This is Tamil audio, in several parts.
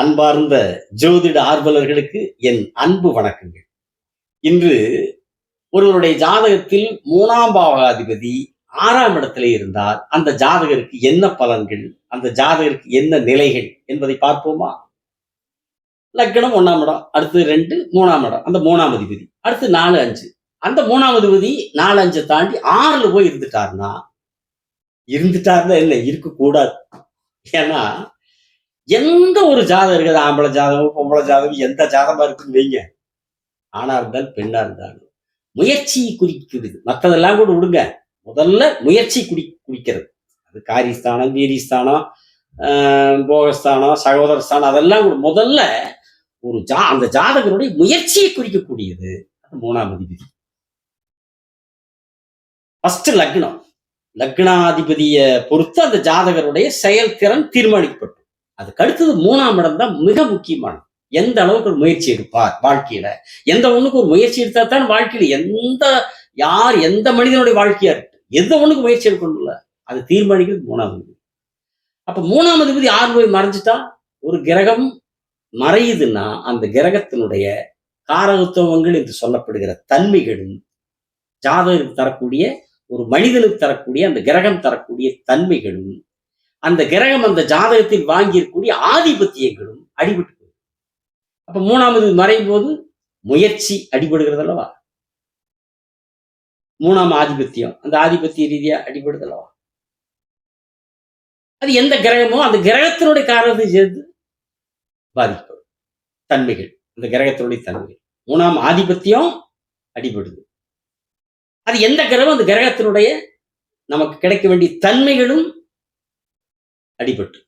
அன்பார்ந்த ஜோதிட ஆர்வலர்களுக்கு என் அன்பு வணக்கங்கள். இன்று ஒருவருடைய ஜாதகத்தில் மூணாம் பாவகாதிபதி ஆறாம் இடத்திலே இருந்தால் அந்த ஜாதகருக்கு என்ன பலன்கள் அந்த ஜாதகருக்கு என்ன நிலைகள் என்பதை பார்ப்போமா? லக்கணம் ஒண்ணாம் இடம் அடுத்து ரெண்டு மூணாம் இடம் அந்த மூணாம் அதிபதி அடுத்து நாலு அஞ்சு. அந்த மூணாம் அதிபதி நாலு அஞ்சை தாண்டி ஆறுல போய் இருந்துட்டாருன்னா இருந்துட்டாருன்னா என்ன இருக்கக்கூடாது. ஏன்னா எந்த ஒரு ஜாதகம் இருக்குது? ஆம்பளை ஜாதகம் பொம்பளை ஜாதகம் எந்த ஜாதகமா இருக்குன்னு வைங்க. ஆணா இருந்தாலும் பெண்ணா இருந்தாலும் முயற்சி குறிக்குது மற்றதெல்லாம் கூட விடுங்க. முதல்ல முயற்சி குடி குடிக்கிறது. அது காரிஸ்தானம் வீரிஸ்தானம் ஆஹ் போகஸ்தானம் சகோதரஸ்தானம் அதெல்லாம் கூட முதல்ல ஒரு ஜா அந்த ஜாதகருடைய முயற்சியை குறிக்கக்கூடியது. அது மூணாம் அதிபதி. ஃபர்ஸ்ட் லக்னம். லக்னாதிபதியை பொறுத்து அந்த ஜாதகருடைய செயல்திறன் தீர்மானிக்கப்படும். அதுக்கு அடுத்தது மூணாம் இடம் தான் மிக முக்கியமானது. எந்த அளவுக்கு ஒரு முயற்சி எடுப்பார் வாழ்க்கையில? எந்த ஒண்ணுக்கு ஒரு முயற்சி எடுத்தா தான் வாழ்க்கையில எந்த யார் எந்த மனிதனுடைய வாழ்க்கையா இருக்கு எந்த ஒண்ணுக்கு முயற்சி எடுக்கணும்ல அது தீர்மானிக்கிறது மூணாம் அதிபதி. அப்ப மூணாம் அதிபதி யார் போய் மறைஞ்சிட்டா? ஒரு கிரகம் மறையுதுன்னா அந்த கிரகத்தினுடைய காரகத்துவங்கள் என்று சொல்லப்படுகிற தன்மைகளும் ஜாதகருக்கு தரக்கூடிய ஒரு மனிதனுக்கு தரக்கூடிய அந்த கிரகம் தரக்கூடிய தன்மைகளும் அந்த கிரகம் அந்த ஜாதகத்தில் வாங்கியிருக்கக்கூடிய ஆதிபத்தியங்களும் அடிபட்டு போகுது அப்ப மூணாவது மறையும் போது முயற்சி அடிபடுகிறது அல்லவா மூணாம் ஆதிபத்தியம் அந்த ஆதிபத்திய ரீதியா அடிபடுது அல்லவா அது எந்த கிரகமோ அந்த கிரகத்தினுடைய காரணத்தை சேர்ந்து பாதிக்கப்படும். தன்மைகள் அந்த கிரகத்தினுடைய தன்மைகள். மூணாம் ஆதிபத்தியம் அடிபடுது. அது எந்த கிரகம்? அந்த கிரகத்தினுடைய நமக்கு கிடைக்க வேண்டிய தன்மைகளும் அடிபட்டு.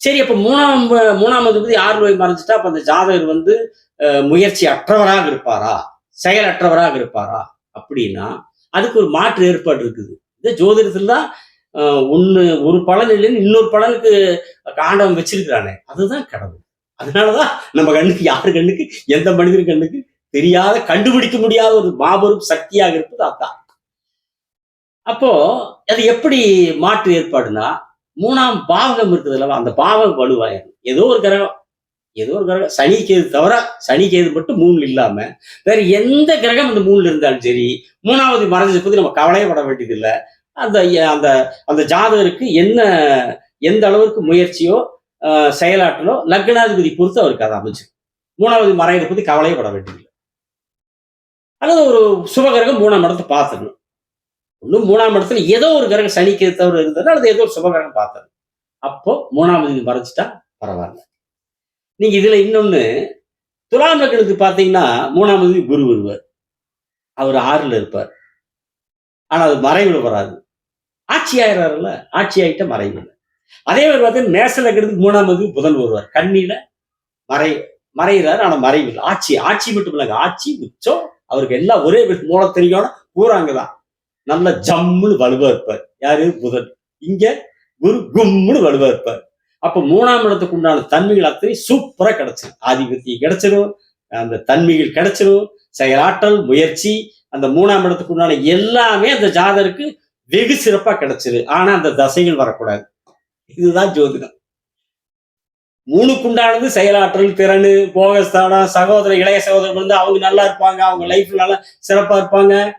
சரி அப்ப மூணாம் மூணாம் அதிபதி ஆறு நோய் மறைஞ்சிட்டா? அப்ப அந்த ஜாதகர் வந்து அஹ், முயற்சி அற்றவராக இருப்பாரா? செயலற்றவராக இருப்பாரா? அப்படின்னா அதுக்கு ஒரு மாற்று ஏற்பாடு இருக்குது. இந்த ஜோதிடத்துல தான் அஹ், ஒண்ணு ஒரு பலன் இல்லைன்னு இன்னொரு பலனுக்கு காண்டவன் வச்சிருக்கிறானே. அதுதான் கடவுள். அதனாலதான் நம்ம கண்ணுக்கு யாரு கண்ணுக்கு எந்த மனிதர் கண்ணுக்கு தெரியாத கண்டுபிடிக்க முடியாத ஒரு மாபெரும் சக்தியாக இருப்பது அதான். அப்போ அது எப்படி மாற்று ஏற்பாடுனா மூணாம் பாவகம் இருக்குது அல்லவா? அந்த பாவகம் வலுவாயிரும் ஏதோ ஒரு கிரகம். ஏதோ ஒரு கிரகம். சனி கேது தவிர சனி கேது மட்டும் மூணுல இல்லாம வேற எந்த கிரகம் அந்த மூணுல இருந்தாலும் சரி மூணாவது மறைஞ்சதை பத்தி நம்ம கவலையே பட வேண்டியது இல்லை அந்த அந்த அந்த ஜாதகருக்கு என்ன எந்த அளவுக்கு முயற்சியோ செயலாற்றலோ லக்னாதிபதி பொறுத்து அவருக்கு அதை அமைச்சு மூணாவது மறையதை பத்தி கவலையே பட வேண்டியதில்லை. அல்லது ஒரு சுபகிரகம் மூணாம் இடத்தை பார்த்துடணும். ஒன்றும் மூணாம் இடத்துல ஏதோ ஒரு கிரகம் சனிக்கு தவிர இருந்தது அல்லது ஏதோ ஒரு சுபகிரகம் பார்த்தது. அப்போ மூணாம் மறைச்சிட்டா பரவாயில்ல. நீங்க இதுல இன்னொன்னு துலாம் லக்னத்துக்கு பார்த்தீங்கன்னா மூணாம் தேதி குரு வருவார். அவர் ஆறுல இருப்பார். ஆனா அது மறைவுல வராது. ஆட்சி ஆயிடுறாருல்ல ஆட்சி ஆகிட்ட மறைவு அதே மாதிரி பார்த்தீங்கன்னா மேச லக்னத்துக்கு மூணாம் தேதி புதன் வருவார். கண்ணியில மறை மறைகிறாரு ஆனா மறைவில் ஆட்சி ஆட்சி மட்டும் இல்லைங்க ஆட்சி உச்சம். அவருக்கு எல்லாம் ஒரே மூல தெரியும் பூராங்கதான் நல்ல ஜம்முன்னு வலுவா இருப்பார். யாரு? புதன். இங்க குரு கும்முன்னு வலுவா இருப்பார். அப்ப மூணாம் இடத்துக்கு உண்டான தன்மைகள் அத்தனை சூப்பரா கிடைச்சிடும் ஆதிபத்தியம் கிடைச்சிடும் அந்த தன்மைகள் கிடைச்சிடும் செயலாற்றல் முயற்சி அந்த மூணாம் இடத்துக்கு உண்டான எல்லாமே அந்த ஜாதருக்கு வெகு சிறப்பா கிடைச்சிரு. ஆனா அந்த தசைகள் வரக்கூடாது. இதுதான் ஜோதிடம். மூணுக்குண்டானது செயலாற்றல் திறன் போகஸ்தானம் சகோதர இளைய சகோதரர் வந்து அவங்க நல்லா இருப்பாங்க. அவங்க லைஃப் நல்லா சிறப்பா இருப்பாங்க.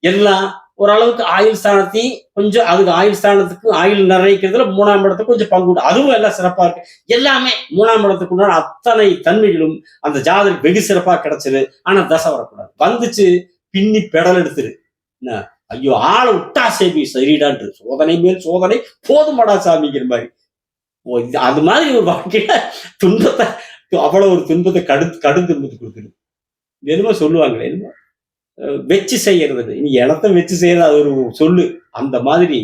எல்லாம் ஓரளவுக்கு ஆயுள் ஸ்தானத்தையும் கொஞ்சம் அதுக்கு ஆயுள் ஸ்தானத்துக்கு ஆயுள் நிர்ணயிக்கிறதுல மூணாம் இடத்துக்கு கொஞ்சம் பங்குடு அதுவும் எல்லாம் சிறப்பா இருக்கு. எல்லாமே மூணாம் இடத்துக்கு உண்டான அத்தனை தன்மைகளும் அந்த ஜாதகம் வெகு சிறப்பா கிடைச்சது. ஆனா தசை வரக்கூடாது. வந்துச்சு பின்னி பெடல் எடுத்துரு. என்ன? ஐயோ ஆளை விட்டா சேமி சரிடான்ட்டு. சோதனை மேல் சோதனை போதுமாடா சாமிங்கிற மாதிரி. ஓ இது அது மாதிரி ஒரு வாழ்க்கையில துன்பத்தை அவ்வளவு ஒரு துன்பத்தை கடு கடும் துன்பத்தை கொடுத்துரு என்னமோ சொல்லுவாங்களே என்னமோ? வச்சு செய்யறது. இனி இடத்த வச்சு செய்யறது அது ஒரு சொல்லு. அந்த மாதிரி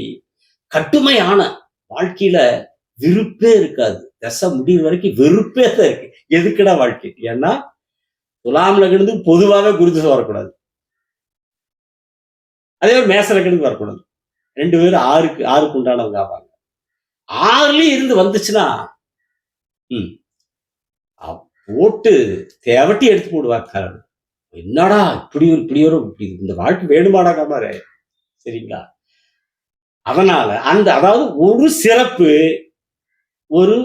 கட்டுமையான வாழ்க்கையில விருப்பே இருக்காது. தசை முடிவு வரைக்கும் வெறுப்பே தான் இருக்கு. எதுக்குடா வாழ்க்கை? ஏன்னா துலாம் லக்னது பொதுவாகவே குருதிசை வரக்கூடாது. அதே மாதிரி மேச லக்னத்துக்கு வரக்கூடாது. ரெண்டு பேரும் ஆறுக்கு ஆறுக்கு உண்டானவங்க ஆவாங்க. ஆறுலயும் இருந்து வந்துச்சுன்னா ம் போட்டு தேவட்டி எடுத்து போடுவாங்க என்னடா இப்படி ஒரு இப்படி ஒரு இந்த வாழ்க்கை வேணுமாடா மாதிரி சரிங்களா? அதனால அந்த அதாவது ஒரு சிறப்பு ஒரு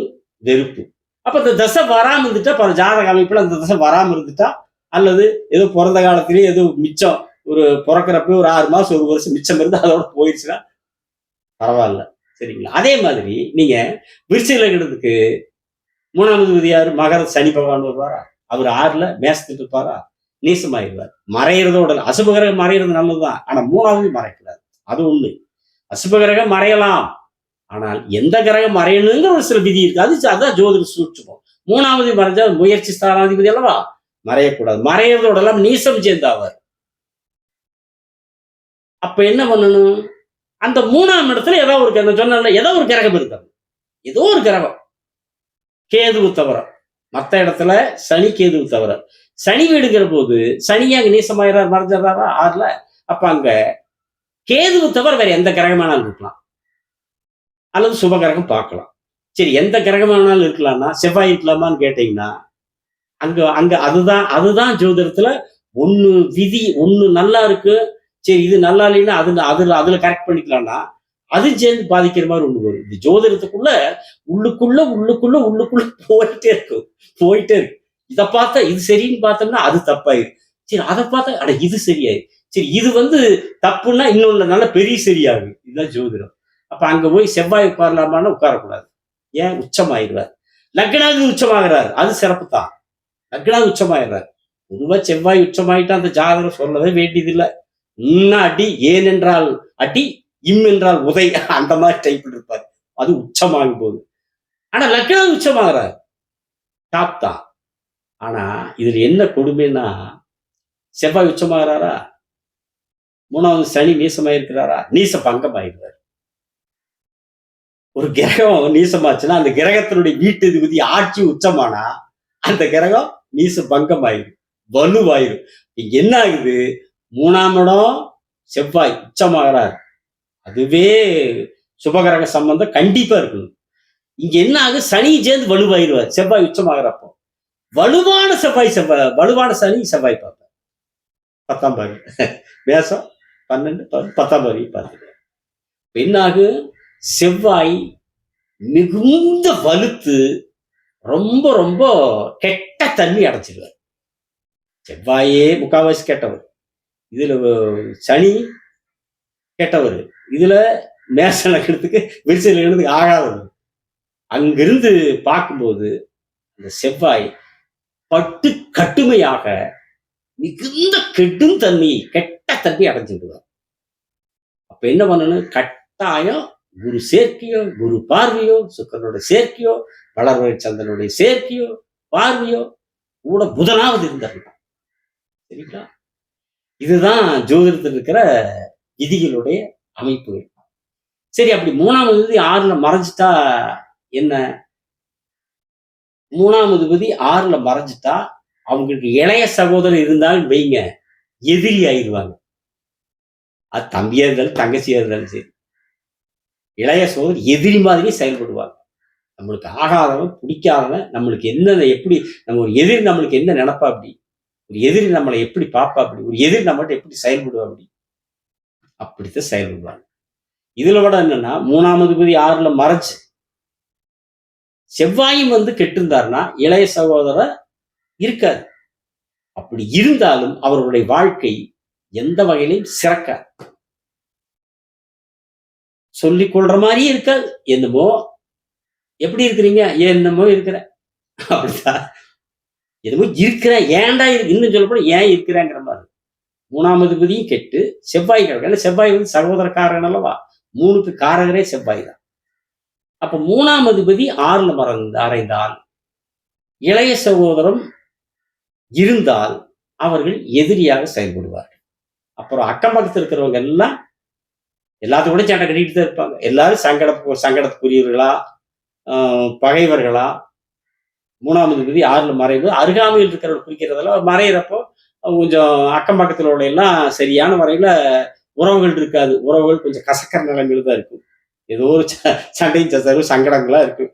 வெறுப்பு. அப்ப இந்த தசை வராம இருந்துட்டா பல ஜாதக அமைப்புல அந்த தசை வராம இருந்துட்டா அல்லது ஏதோ பிறந்த காலத்திலேயே ஏதோ மிச்சம் ஒரு பிறக்கிறப்ப ஒரு ஆறு மாசம் ஒரு வருஷம் மிச்சம் இருந்து அதோட போயிடுச்சுன்னா பரவாயில்ல. சரிங்களா? அதே மாதிரி நீங்க விருச்சிக லக்னத்துக்கு மூணாவது விதியார் மகர சனி பகவான் வருவாரா? அவர் ஆறுல மேசத்துட்டு இருப்பாரா நீசமாயிடுவார். மறையிறதோட அசுபகிரகம் மறையிறது நல்லதுதான். ஆனா மூணாவது மறைக்கிறார் அது ஒண்ணு அசுபகிரகம் மறையலாம். ஆனால் எந்த கிரகம் மறையணுங்கிற ஒரு சில விதி இருக்கு. அது அதான் ஜோதிட சூட்சுமம் மூணாவது மறைஞ்சா முயற்சி ஸ்தானாதிபதி அல்லவா? மறையக்கூடாது. மறையிறதோட எல்லாம் நீசம் சேர்ந்தாவார் அப்ப என்ன பண்ணணும்? அந்த மூணாம் இடத்துல ஏதோ ஒரு கிரகம் சொன்ன ஏதோ ஒரு கிரகம் இருக்காது. ஏதோ ஒரு கிரகம். கேதுவு தவிர மற்ற இடத்துல சனி கேதுவு தவிர சனி வீடுங்கிற போது சனியா அங்க நீசமாயிரார் மறைஞ்சிடறாரா? ஆறுல. அப்ப அங்க கேதுவு தவிர வேற எந்த கிரகமானாலும் இருக்கலாம். அல்லது சுப கிரகம் பார்க்கலாம். சரி எந்த கிரகமானாலும் இருக்கலாம்னா செவ்வாய் இருக்கலாமான்னு கேட்டீங்கன்னா அங்க அங்க அதுதான் அதுதான் ஜோதிடத்துல ஒண்ணு விதி ஒண்ணு நல்லா இருக்கு. சரி இது நல்லா இல்லைன்னா அது அதுல அதுல கரெக்ட் பண்ணிக்கலாம்னா அது சேர்ந்து பாதிக்கிற மாதிரி ஒண்ணு வரும். இந்த ஜோதிடத்துக்குள்ள உள்ளுக்குள்ள உள்ளுக்குள்ள உள்ளுக்குள்ள போயிட்டே இருக்கும். போயிட்டே இருக்கு இதை பார்த்தா இது சரின்னு பார்த்தோம்னா அது தப்பாயிரு சரி அதை பார்த்தா அட இது சரியாயிரு. சரி இது வந்து தப்புன்னா இன்னொன்னு நல்ல பெரிய சரியாகும். இதுதான் ஜோதிடம். அப்ப அங்க போய் செவ்வாய் உட்காரலாமான்னு உட்காரக்கூடாது. ஏன்? உச்சமாயிடுவார். லக்னாதி உச்சமாகிறார். அது சிறப்பு தான். லக்னாதி உச்சமாயிடுறார். பொதுவாக செவ்வாய் உச்சமாயிட்டா அந்த ஜாதகம் சொல்லவே வேண்டியதில்லை. இன்னும் அடி ஏன் என்றால் அடி இம் என்றால் உதை. அந்த மாதிரி டைப் இருப்பார். அது உச்சமாகும் போது. ஆனா லக்னாதி உச்சமாகிறார். டாப் தான். ஆனா இதுல என்ன கொடுமைன்னா செவ்வாய் உச்சமாகிறாரா? மூணாவது சனி நீசமாயிருக்கிறாரா? நீச பங்கமாயிருந்தார் ஒரு கிரகம் நீசமாச்சுன்னா அந்த கிரகத்தினுடைய வீட்டு விதி ஆட்சி உச்சமானா அந்த கிரகம் நீச பங்கமாயிரும் வலுவாயிரும். என்ன ஆகுது? மூணாம் இடம் செவ்வாய் உச்சமாகிறார். அதுவே சுபகிரக சம்பந்தம் கண்டிப்பா இருக்கணும். இங்க என்ன ஆகுது? சனி சேர்ந்து வலுவாயிருவார் செவ்வாய் உச்சமாகிறப்போ. வலுவான செவ்வாய் செவ்வாய் வலுவான சனி செவ்வாய் பார்ப்பார். பத்தாம் பாரு மேசம் பன்னெண்டு பத்தாம் பாரு பார்த்துக்க என்ன செவ்வாய் மிகுந்த வலுத்து ரொம்ப ரொம்ப கெட்ட தண்ணி அடைச்சிடுவார் செவ்வாயே முக்காவாசி கெட்டவர். இதுல சனி கெட்டவர். இதுல மேச நகரத்துக்கு விரிசல் லக்னத்துக்கு ஆகாதவர். அங்கிருந்து பார்க்கும்போது அந்த செவ்வாய் பட்டு கட்டுமையாக மிகுந்த கெடும் தன்மை கெட்ட தன்மை அடைஞ்சிடுவார். அப்ப என்ன பண்ணணும்? கட்டாயம் குரு சேர்க்கையோ குரு பார்வையோ சுக்கரனுடைய சேர்க்கையோ வளர்வழி சந்திரனுடைய சேர்க்கையோ பார்வையோ கூட புதனாவது இருந்திருக்கலாம் சரிங்களா? இதுதான் ஜோதிடத்தில் இருக்கிற விதிகளுடைய அமைப்புகள் சரி அப்படி மூணாவது ஆறுல மறைஞ்சிட்டா என்ன? மூணாவது விதி ஆறுல மறைஞ்சிட்டா அவங்களுக்கு இளைய சகோதரர் இருந்தாலும் வைங்க எதிரி ஆயிடுவாங்க. அது தம்பியா இருந்தாலும் தங்கச்சியா இருந்தாலும் சரி. இளைய சகோதரர் எதிரி மாதிரி செயல்படுவாங்க. நம்மளுக்கு ஆகாதவன் பிடிக்காதவன் நம்மளுக்கு என்னென்ன எப்படி நம்ம ஒரு எதிரி நம்மளுக்கு என்ன நினப்பா அப்படி? ஒரு எதிரி நம்மளை எப்படி பார்ப்பா அப்படி? ஒரு எதிரி நம்மகிட்ட எப்படி செயல்படுவா அப்படி? அப்படித்தான் செயல்படுவாங்க. இதுல விட என்னன்னா மூணாவது பதி ஆறுல மறைச்சு செவ்வாயும் வந்து கெட்டிருந்தாருன்னா இளைய சகோதரர் இருக்காது அப்படி இருந்தாலும் அவருடைய வாழ்க்கை எந்த வகையிலையும் சிறக்காது. சொல்லிக் கொள்ற மாதிரியே இருக்காது. என்னமோ எப்படி இருக்கிறீங்க? என்னமோ இருக்கிற. அப்படிதான் என்னமோ இருக்கிற ஏன்டா இருக்கு இன்னும் சொல்லப்போனா ஏன் இருக்கிறேங்கிற மாதிரி. மூணாவது பதியும் கெட்டு செவ்வாய் கிழக்கு ஏன்னா செவ்வாய் வந்து சகோதரக்காரன் அல்லவா? மூணுக்கு காரகரே செவ்வாய் தான். அப்ப மூணாம் அதிபதி ஆறுல மறந்து அறைந்தால் இளைய சகோதரம் இருந்தால் அவர்கள் எதிரியாக செயல்படுவார்கள். அப்புறம் அக்கம் பக்கத்தில் இருக்கிறவங்க எல்லாம் எல்லாத்தையும் சண்டை கட்டிட்டு தான் இருப்பாங்க. எல்லாரும் சங்கட சங்கடத்துக்குரியவர்களா ஆஹ் பகைவர்களா? மூணாம் விதி ஆறுல மறைவு. அருகாமையில் இருக்கிறவங்க குறிக்கிறதெல்லாம் மறையிறப்போ கொஞ்சம் அக்கம் பக்கத்தில் உள்ள எல்லாம் சரியான வரையில உறவுகள் இருக்காது. உறவுகள் கொஞ்சம் கசக்கிற நிலைமையில தான் இருக்கும். ஏதோ ஒரு ச- சண்டையும் சச்சரவு சங்கடங்களா இருக்கும்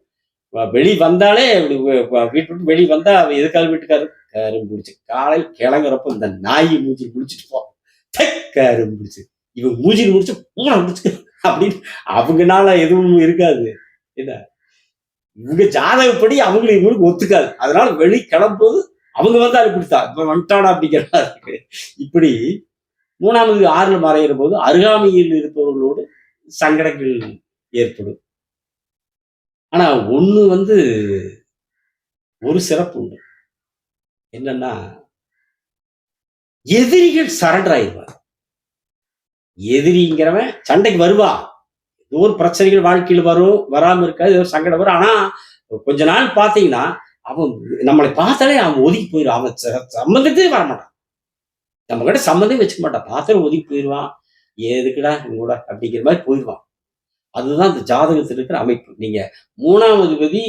வெளி வந்தாலே இப்படி வீட்டு விட்டு வெளியே வந்தா அவன் எதுக்காக வீட்டுக்காரு? கரும்பு காலை கிளங்குறப்ப இந்த நாய் மூஞ்சி முடிச்சிட்டு போ. தை, கரும்பு இவன் மூஞ்சி முடிச்சு பூனை முடிச்சு அப்படின்னு அவங்கனால எதுவும் இருக்காது. என்ன? இவங்க ஜாதகப்படி அவங்களுக்கு இவங்களுக்கு ஒத்துக்காது. அதனால வெளி கிளம்பும்போது அவங்க வந்து அது கொடுத்தா இப்ப வந்துட்டானா அப்படிங்கிறதா இருக்கு. இப்படி மூணாவது ஆறுல மறையிற போது அருகாமையில் இருப்பவர்களோடு சங்கடங்கள் ஏற்படும். ஆனா ஒண்ணு வந்து ஒரு சிறப்பு உண்டு. என்னன்னா எதிரிகள் சரண்டர் ஆயிடுவார் எதிரிங்கிறவன் சண்டைக்கு வருவா. ஏதோ ஒரு பிரச்சனைகள் வாழ்க்கையில் வரும் வராம இருக்காது ஏதோ ஒரு சங்கடம் வரும். ஆனா கொஞ்ச நாள் பார்த்தீங்கன்னா அவன் நம்மளை பார்த்தாலே அவன் ஒதுக்கி போயிடும் அவன் ச- வர வரமாட்டான். நம்ம கிட்ட சம்மந்தம் வச்சுக்க மாட்டான். பார்த்தாலும் ஒதுக்கி போயிடுவான். எதுக்குடா கூட அப்படிங்கிற மாதிரி போயிடுவான் அதுதான் இந்த ஜாதகத்தில் இருக்கிற அமைப்பு. நீங்க மூணாவது பதி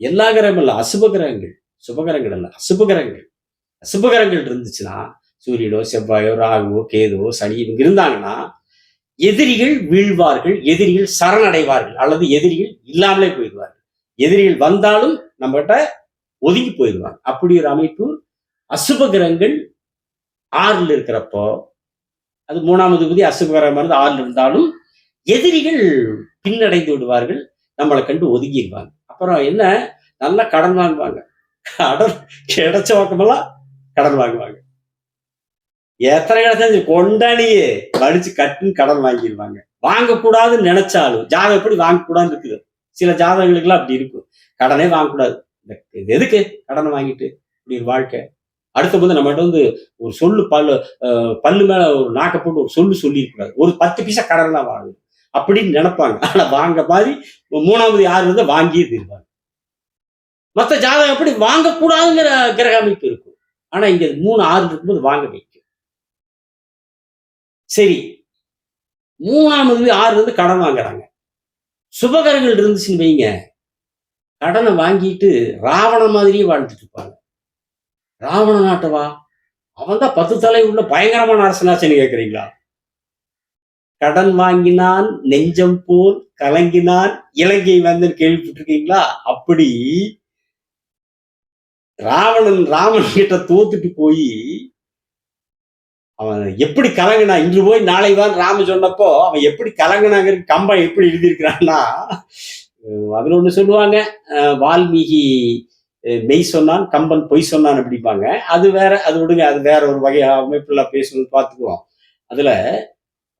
எல்லா கிரகம் இல்ல அசுப கிரகங்கள் சுபகிரகங்கள் அல்ல அசுப கிரகங்கள் அசுப கிரகங்கள் இருந்துச்சுன்னா சூரியனோ செவ்வாயோ ராகுவோ கேதுவோ சனி இவங்க இருந்தாங்கன்னா எதிரிகள் வீழ்வார்கள் எதிரிகள் சரணடைவார்கள் அல்லது எதிரிகள் இல்லாமலே போயிடுவார்கள். எதிரிகள் வந்தாலும் நம்மகிட்ட ஒதுங்கி போயிடுவாங்க. அப்படி ஒரு அமைப்பு அசுப கிரகங்கள் ஆறுல இருக்கிறப்போ அது மூணாவது விதி அசுப கிரகம் இருந்து இருந்தாலும் எதிரிகள் பின்னடைந்து விடுவார்கள் நம்மளை கண்டு ஒதுங்கிடுவாங்க. அப்புறம் என்ன? நல்லா கடன் வாங்குவாங்க. கடன் கிடைச்ச பக்கமெல்லாம் கடன் வாங்குவாங்க. எத்தனை கிடைச்சாச்சு கொண்டாடியே வடிச்சு கட்டுன்னு கடன் வாங்கிடுவாங்க. வாங்கக்கூடாதுன்னு நினைச்சாலும் ஜாதகம் எப்படி வாங்கக்கூடாதுன்னு இருக்குது? சில ஜாதகங்களுக்குலாம் அப்படி இருக்கும். கடனே வாங்கக்கூடாது. இந்த எதுக்கு? கடனை வாங்கிட்டு இப்படி வாழ்க்கை. அடுத்த வந்து நம்மகிட்ட வந்து ஒரு சொல்லு பல்லு பல்லு மேல ஒரு நாக்க போட்டு ஒரு சொல்லு சொல்லியிருக்கூடாது ஒரு பத்து பைசா கடன்லாம் வாங்கணும் அப்படின்னு நினைப்பாங்க. ஆனா வாங்க மாதிரி மூணாவது யார் வந்து வாங்கியே தீர்வாங்க. மற்ற ஜாதகம் எப்படி? வாங்கக்கூடாதுங்கிற கிரக அமைப்பு இருக்கும். ஆனா இங்க மூணு ஆறு இருக்கும்போது வாங்க வைக்கும் சரி. மூணாவது ஆறு வந்து கடன் வாங்குறாங்க. சுபகரங்கள் இருந்துச்சுன்னு வைங்க. கடனை வாங்கிட்டு ராவண மாதிரியே வாழ்ந்துட்டு இருப்பாங்க. ராவண நாட்டவா அவன் தான் பத்து தலை உள்ள பயங்கரமான அரசனாச்சன்னு கேக்குறீங்களா? கடன் வாங்கினான் நெஞ்சம் போல் கலங்கினான் இலங்கை வந்து கேள்விப்பட்டிருக்கீங்களா? அப்படி ராவணன் ராமன் கிட்ட தோத்துட்டு போய் அவன் எப்படி கலங்கினா இன்று போய் நாளை தான் ராம சொன்னப்போ அவன் எப்படி கலங்கினாங்க கம்பம் எப்படி எழுதியிருக்கிறான்னா அதுல ஒண்ணு சொல்லுவாங்க வால்மீகி மெய் சொன்னான் கம்பன் பொய் சொன்னான் அப்படிம்பாங்க. அது வேற அது விடுங்க அது வேற ஒரு வகை அமைப்புல பேசணும்னு பார்த்துக்குவோம். அதுல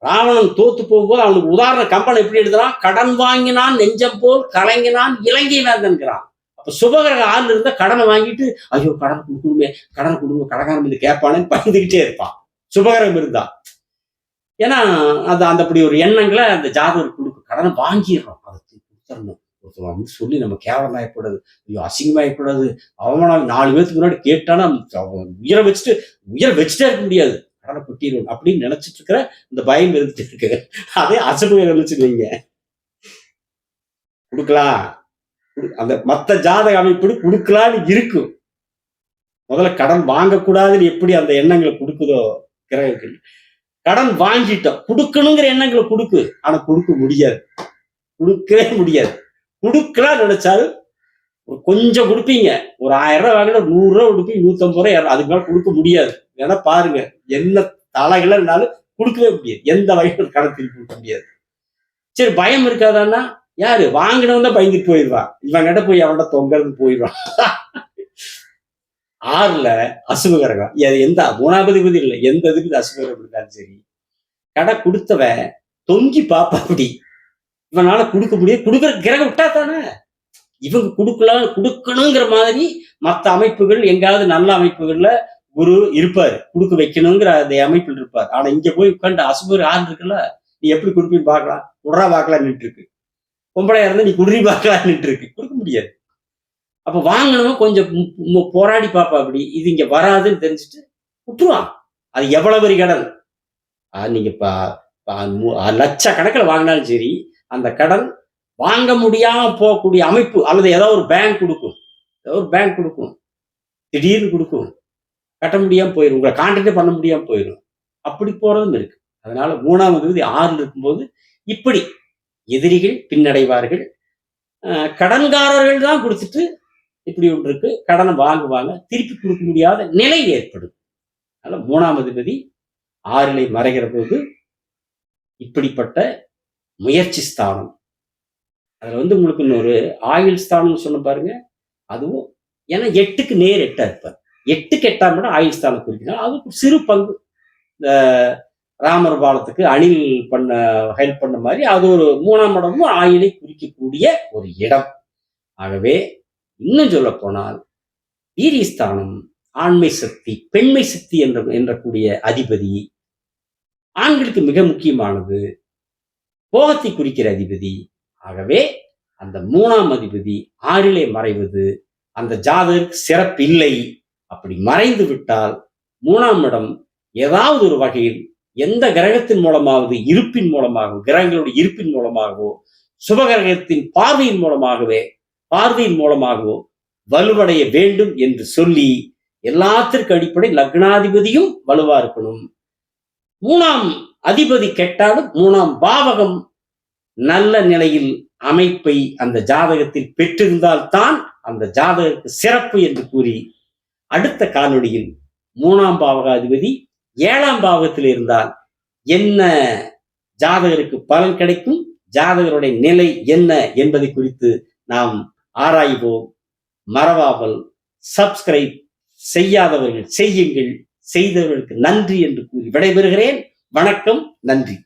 ராவணன் தோத்து போகும்போது அவனுக்கு உதாரண கம்பன் எப்படி எழுதுறான்? கடன் வாங்கினான் நெஞ்சம் போல் கலங்கினான் இலங்கை வேந்தன்கிறான் அப்ப சுபகிரக ஆள் இருந்தா கடனை வாங்கிட்டு ஐயோ கடன் கொடுக்கணுமே கடன் கொடுங்க கடகாரம் இது கேட்பானேன்னு பயந்துகிட்டே இருப்பான். சுபகிரகம் இருந்தா. ஏன்னா அது அந்த அப்படி ஒரு எண்ணங்களை அந்த ஜாதகர் கொடுக்கும். கடனை வாங்கிடுறோம் அதை கொடுத்துடணும். ஒருத்தவங்க சொல்லி நம்ம கேவலமாயக்கூடாது ஐயோ அசிங்கமாயக்கூடாது அவமானம் நாலு பேருக்கு முன்னாடி கேட்டானா அவன் உயிரை வச்சுட்டு உயிரை வச்சுட்டே இருக்க முடியாது. கடனை கொட்டிடுவோம் அப்படின்னு நினைச்சிட்டு இருக்கிற இந்த பயம் இருந்துட்டு இருக்கு. அதே அசடுவை நினைச்சுட்டு கொடுக்கலாம். அந்த மத்த ஜாதக அமைப்பு கொடுக்கலான்னு இருக்கும். முதல்ல கடன் வாங்கக்கூடாதுன்னு எப்படி அந்த எண்ணங்களை கொடுக்குதோ கிரகங்கள். கடன் வாங்கிட்டோம். கொடுக்கணுங்கிற எண்ணங்களை கொடுக்கு. ஆனா கொடுக்க முடியாது. கொடுக்கவே முடியாது. கொடுக்கலாம் நினைச்சாலும் கொஞ்சம் கொடுப்பீங்க. ஒரு ஆயிரம் ரூபாய் வாங்கினா நூறு ரூபாய் கொடுப்பீங்க நூத்தம்பது ரூபாய் அதுக்கு மேலே கொடுக்க முடியாது. ஏன்னா பாருங்க என்ன தலைகளாலும் கொடுக்கவே முடியாது. எந்த வகையில் கடன் திருப்பி கொடுக்க முடியாது. சரி பயம் இருக்காதான்னா யாரு? வாங்கினவன் தான் பயந்துட்டு போயிடுவான். இவன் கிட்ட போய் அவன்கிட்ட தொங்கறது போயிடுவான். ஆறுல அசுபகரகம். எந்த குணாபதிபதி இல்லை. எந்த இதுக்கு அசுபகரம் இருந்தாலும் சரி. கடை கொடுத்தவன் தொங்கி பாப்பா அப்படி. இவனால கொடுக்க முடியாது கொடுக்குற கிரகம் விட்டா தானே? இவங்க கொடுக்கலாம் கொடுக்கணுங்கிற மாதிரி மற்ற அமைப்புகள் எங்காவது நல்ல அமைப்புகள்ல குரு இருப்பாரு. கொடுக்க வைக்கணுங்கிற அந்த அமைப்பில் இருப்பார். ஆனா இங்க போய் உட்காந்து அசுபர் ஆள் இருக்குல்ல? நீ எப்படி கொடுப்பின்னு பார்க்கலாம். உடறா பார்க்கலாம் நின்று இருக்கு பொம்பளையா இருந்தா நீ குடுறி பார்க்கலாம் நின்று இருக்கு கொடுக்க முடியாது. அப்ப வாங்கினவன் கொஞ்சம் போராடி பாப்பா அப்படி. இது இங்க வராதுன்னு தெரிஞ்சுட்டு விட்டுருவான். அது எவ்வளவு பெரிய கடன்? அது நீங்க லட்சக்கணக்கில் லட்ச கணக்கில் வாங்கினாலும் சரி அந்த கடன் வாங்க முடியாம போகக்கூடிய அமைப்பு அல்லது ஏதோ ஒரு பேங்க் கொடுக்கும். ஏதோ ஒரு பேங்க் கொடுக்கும். திடீர்னு கொடுக்கும். கட்ட முடியாம போயிடும் உங்களை கான்டாக்டே பண்ண முடியாம போயிடும் அப்படி போறதும் இருக்கு. அதனால மூணாவது விதி ஆறில் இருக்கும்போது இப்படி எதிரிகள் பின்னடைவார்கள். கடன்காரர்கள் தான் கொடுத்துட்டு இப்படி ஒன்று இருக்கு. கடனை வாங்குவாங்க. திருப்பி கொடுக்க முடியாத நிலை ஏற்படும். அதனால மூணாம் அதிபதி ஆறிலை மறைகிற போது இப்படிப்பட்ட முயற்சி ஸ்தானம். அதில் வந்து உங்களுக்கு இன்னொரு ஆயுள் ஸ்தானம்னு சொன்ன பாருங்க. அதுவும் ஏன்னா எட்டுக்கு நேர் எட்டா இருப்பார் எட்டுக்கு எட்டாம் கூட ஆயுள் ஸ்தானம் குறிக்கிறார் அது ஒரு சிறு பங்கு. இந்த ராமர் பாலத்துக்கு அணில் பண்ண ஹெல்ப் பண்ண மாதிரி அது ஒரு மூணாம் இடமும் ஆயுளை குறிக்கக்கூடிய ஒரு இடம். ஆகவே இன்னும் சொல்ல போனால் வீரியஸ்தானம் ஆண்மை சக்தி பெண்மை சக்தி என்ற என்றக்கூடிய அதிபதி ஆண்களுக்கு மிக முக்கியமானது போகத்தை குறிக்கிற அதிபதி. ஆகவே அந்த மூணாம் அதிபதி ஆறிலே மறைவது அந்த ஜாதகருக்கு சிறப்பில்லை. அப்படி மறைந்து விட்டால் மூணாம் இடம் ஏதாவது ஒரு வகையில் எந்த கிரகத்தின் மூலமாவது இருப்பின் மூலமாகவோ கிரகங்களுடைய இருப்பின் மூலமாகவோ சுபகிரகத்தின் பார்வையின் மூலமாகவே பார்வையின் மூலமாகவோ வலுவடைய வேண்டும் என்று சொல்லி எல்லாத்திற்கு அடிப்படை லக்னாதிபதியும் வலுவா இருக்கணும். மூணாம் அதிபதி கெட்டாலும் மூணாம் பாவகம் நல்ல நிலையில் அமைப்பை அந்த ஜாதகத்தில் பெற்றிருந்தால் தான் அந்த ஜாதகத்துக்கு சிறப்பு என்று கூறி அடுத்த காணொளியில் மூணாம் பாவகாதிபதி ஏழாம் பாவகத்தில் இருந்தால் என்ன ஜாதகருக்கு பலன் கிடைக்கும் ஜாதகருடைய நிலை என்ன என்பதை குறித்து நாம் ஆராய்வோம். மறவாமல் சப்ஸ்கிரைப் செய்யாதவர்கள் செய்யுங்கள் செய்தவர்களுக்கு நன்றி என்று கூறி விடைபெறுகிறேன். வணக்கம் நன்றி.